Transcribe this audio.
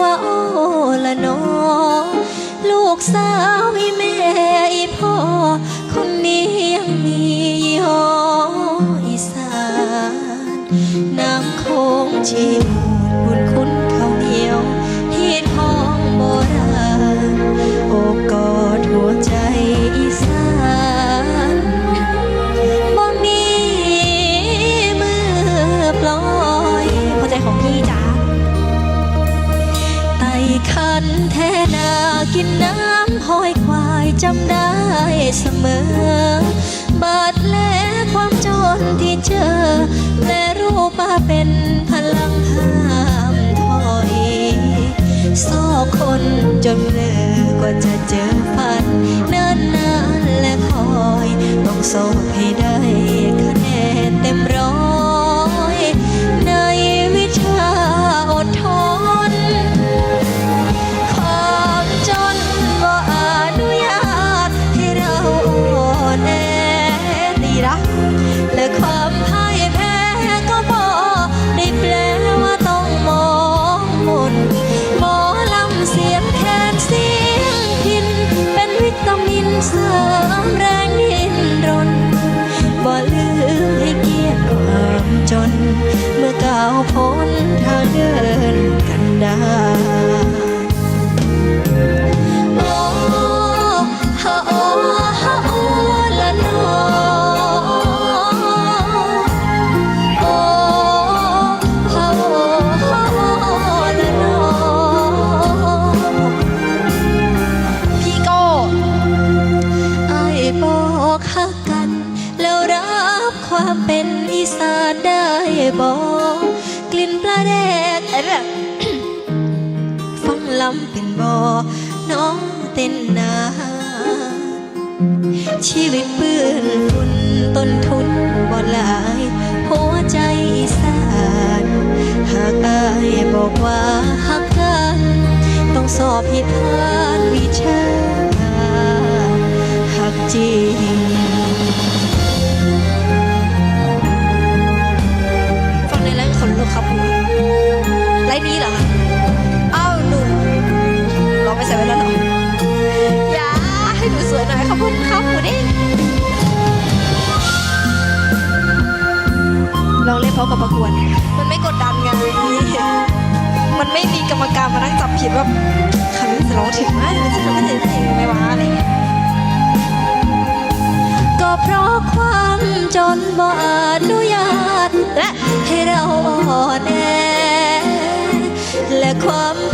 ว่าโอละนอลูกสาวอีแม่อีพ่อ กินน้ำห้อยควายจำได้เสมอบาดแผลความจนที่เจอ แต่รูปมาเป็นพลังห้ามถอยซอกคนจนเลิกกว่าจะเจอ แล บอกลิ่นปลาแดกไอ้แฟังลำเป็นบอน้องเต้นนาชีวิตปืนฝุ่นต้นทุนบ่หลายหัวใจสานหากอายบอกว่าฮักกันต้องสอบให้ผ่านวิชาหักจริง ลฟ์นี้เอคะอ้าวหนูเราไม่ใส่ไว้แล้วเหรออย่าให้หนูสวยหน่อยครับคุณครับหมูเด้งลองเล่นเพราะกับประกวด มันไม่กดดันไงมันไม่มีกรรมการมานั่งจับผิดว่าคำนี้จะร้องถึงไหมจะร้องไม่ถึงไม่ถึงไหมวะอะไรเงี้ยก็เพราะความจนบ่อนุญาตและ the club